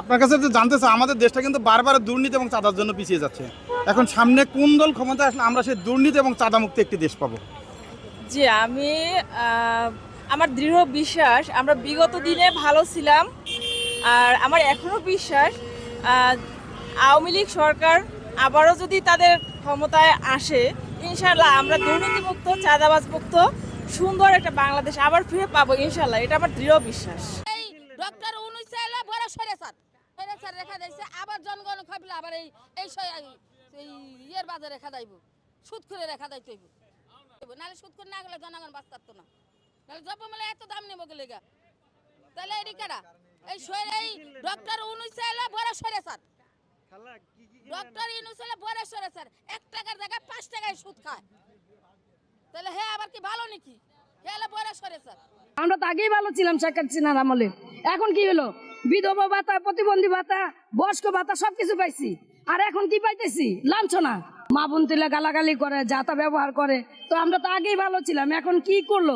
আপনার কাছে জানতে চাই, আমাদের দেশটা কিন্তু বারবার দুর্নীতি এবং চাঁদার জন্য পিছিয়ে যাচ্ছে। এখন সামনে কোন দল ক্ষমতা আসলে আমরা সেই দুর্নীতি এবং চাঁদামুক্ত একটি দেশ পাবো? জি, আমি আমার দৃঢ় বিশ্বাস, আমরা বিগত দিনে ভালো ছিলাম, আর আমার এখনও বিশ্বাস আওয়ামী লীগ সরকার আবারও যদি তাদের ক্ষমতায় আসে ইনশাল্লাহ আমরা দুর্নীতিমুক্ত চাঁদাবাজ মুক্ত সুন্দর একটা বাংলাদেশ আবার ফিরে পাবো ইনশাল্লাহ এটা আমার দৃঢ় বিশ্বাস এই ডক্টর উনিশ চাইলে বড় সরে স্যার সরে রেখা দিয়েছে আবার জনগণ খাইলে আবার এই এই এই ইয়ের বাজারে রেখা দাইব সুদ করে রেখা দাইতে হইব। নাহলে সুদ করে না গেলে জনগণ বাঁচ পারতো না। নাহলে জব মেলে এত দাম নেব গেলে গা তাহলে এটি কারা? এই সরে এই ডক্টর উনিশ চাইলে বড় সরে স্যার। ডক্টর ইনুস চাইলে বড় সরে স্যার। এক টাকার জায়গায় পাঁচ টাকায় সুদ খায়। তাহলে হ্যাঁ আবার কি ভালো নাকি? হে হলে বড় সরে স্যার। আমরা তো আগেই ভালো ছিলাম শেখ হাসিনার আমলে এখন কি হলো? বিধবা ভাতা, প্রতিবন্ধী ভাতা, বয়স্ক ভাতা, সবকিছু পাইছি। আর এখন কি পাইতেছি? লাঞ্ছনা। মা বোন তুলে গালাগালি করে, যাতা ব্যবহার করে। তো আমরা তো আগেই ভালো ছিলাম, এখন কি করল?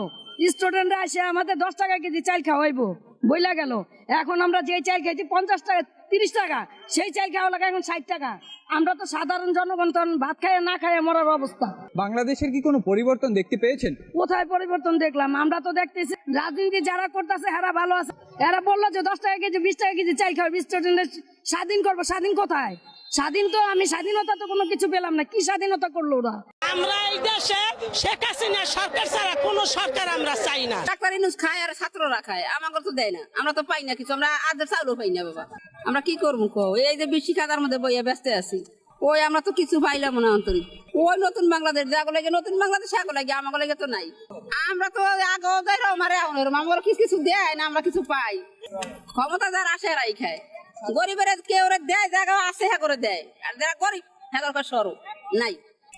স্টুডেন্টরা এসে আমাদের দশ টাকা কেজি চাল খাওয়াইবো, বইলা গেল। এখন আমরা যে চাল খেয়েছি পঞ্চাশ টাকা তিরিশ টাকা সেই চাল খাওয়া লাগে এখন ষাট টাকা। আমরা তো সাধারণ জনগণ তখন ভাত খাইয়ে না খাইয়ে মরার অবস্থা। বাংলাদেশের কি কোনো পরিবর্তন দেখতে পেয়েছেন? কোথায় পরিবর্তন দেখলাম? আমরা তো দেখতেছি রাজনীতি যারা করতেছে এরা ভালো আছে। এরা বলল যে দশ টাকা কেজি বিশ টাকা কেজি চাই খাবে বিশ স্টুডেন্টের স্বাধীন করব। স্বাধীন কোথায়? স্বাধীন তো আমি স্বাধীনতা তো কোনো কিছু পেলাম না। কি স্বাধীনতা করল ওরা? আমরা সরকার ছাড়া কোনো সরকার আমরা চাই না। ডাক্তার আর ছাত্ররা আমাকে তো দেয় না। আমরা তো পাই না কিছু, আমরা পাই না বাবা। আমরা কি করব এই যে বেশি কাদার মধ্যে বইয়া ব্যস্ত আছি। ওই আমরা তো কিছু পাইলাম না অন্তরি। ওই নতুন বাংলাদেশ, যাগো লাগে নতুন বাংলাদেশ আগো লাগে আমাকে লাগে তো নাই। আমরা তো আগো আমার কিছু কিছু দেয় না, আমরা কিছু পাই। ক্ষমতা যার আসে এরাই খায়। গরিবের কেউ দেয় জায়গা আছে হ্যাঁ করে দেয়। আর যারা গরিব হ্যাঁ সরু নাই।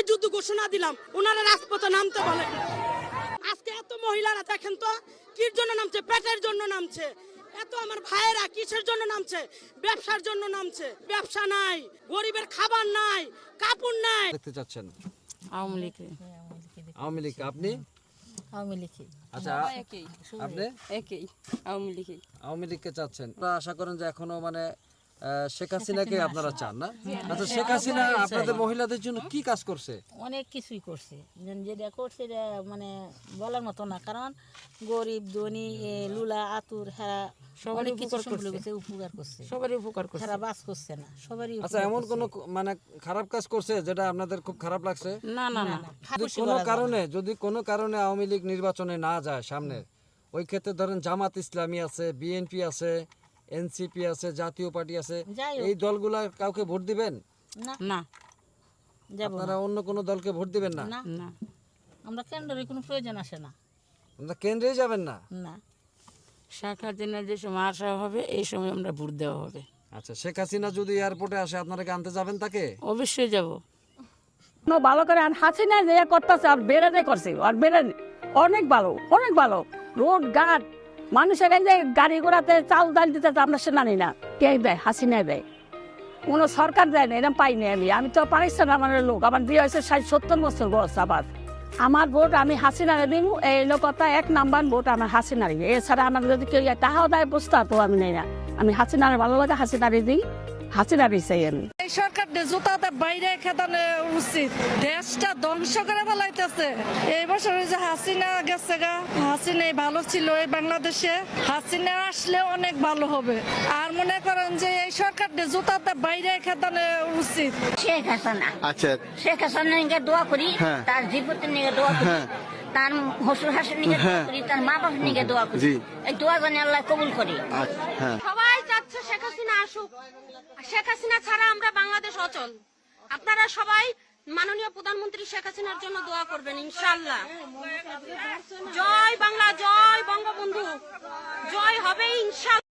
আমরা সেই যুদ্ধ ঘোষণা দিলাম। ওনারা রাজপথে নামতে বলে। আজকে এত মহিলারা দেখেন তো কির জন্য নামছে? পেটের জন্য নামছে। এত আমার ভাইয়েরা কিসের জন্য নামছে? ব্যবসার জন্য নামছে। ব্যবসা নাই গরিবের খাবার নাই কাপড় নাই। দেখতে চাচ্ছেন? আওয়ামী লীগে আওয়ামী লীগ আপনি? আওয়ামী লীগে আচ্ছা আপনি? একই আওয়ামী লীগে আওয়ামী লীগকে চাচ্ছেন? আশা করেন যে এখনও মানে শেখ হাসিনাকে আপনারা চান না? আচ্ছা শেখ হাসিনা আপনাদের মহিলাদের জন্য কি কাজ করছে? অনেক কিছুই করছে। যেটা করছে এটা মানে বলার মতো না কারণ গরিব ধনী লুলা আতুর অনেক কিছু করছে। উপকার করছে। সবারই উপকার করছে। বাস করছে না সবারই আচ্ছা এমন কোন মানে খারাপ কাজ করছে যেটা আপনাদের খুব খারাপ লাগছে? না না না যদি কোনো কারণে যদি কোনো কারণে আওয়ামী লীগ নির্বাচনে না যায় সামনে ওই ক্ষেত্রে ধরেন জামাত ইসলামী আছে বিএনপি আছে এনসিপি আছে জাতীয় পার্টি আছে এই দলগুলা কাউকে ভোট দিবেন? না। না। আপনারা অন্য কোনো দলকে ভোট দিবেন না? না। না। আমরা কেন্দ্রের কোনো প্রয়োজন আসে না। আপনারা কেন্দ্রেই যাবেন না? না। শেখ হাসিনার যে সময় আসা হবে এই সময় আমরা ভোট দেওয়া হবে। আচ্ছা শেখ হাসিনা যদি এয়ারপোর্টে আসে আপনারা কি আনতে যাবেন তাকে? অবশ্যই যাব। ভালো করে আর হাসিনা যে করতেছে আর বেড়ে করছে আর বেড়ে অনেক ভালো অনেক ভালো। রোড ঘাট মানুষের এই যে গাড়ি ঘোড়াতে চাল ডাল দিতে আমরা সে জানি না। কে দেয়? হাসিনা দেয়। কোনো সরকার দেয় না এরকম পাইনি আমি। আমি তো পারিস না আমার লোক। আমার বিয়ে হয়েছে ষাট সত্তর বছর বয়স আবার আমার ভোট আমি হাসিনারে দিন এই লোকতা এক নাম্বার ভোট আমার হাসিনারে এছাড়া আমার যদি কেউ তাহাও দেয় বুঝতে তো আমি নেই না। আমি হাসিনারে ভালো লাগে হাসিনারে দিই। হাসিনারে চাই আমি। সরকার জুতাতে বাইরে খেদানো উচিত দেশটা ধ্বংস করে ফেলাইতেছে। এই বছর যে হাসিনা গেছে গা হাসিনা ভালো ছিল এই বাংলাদেশে হাসিনা আসলে অনেক ভালো হবে। আর মনে করেন যে এই সরকার জুতাতে বাইরে খেদানো উচিত। শেখ হাসানা। আচ্ছা। শেখ হাসানের নিকে দোয়া করি হ্যাঁ। তার জীবতের নিকে দোয়া করি হ্যাঁ। তার হসুর হাসুর নিকে দোয়া হ্যাঁ। করি তার মা বাবার নিকে দোয়া করি। এই দোয়া জানি আল্লাহ কবুল করি হ্যাঁ সবাই চাচ্ছে শেখ হাসিনা আসুক। শেখ হাসিনা ছাড়া আমরা বাংলাদেশ অচল। আপনারা সবাই মাননীয় প্রধানমন্ত্রী শেখ হাসিনার জন্য দোয়া করবেন ইনশাল্লাহ জয় বাংলা, জয় বঙ্গবন্ধু। জয় হবে ইনশাল্লাহ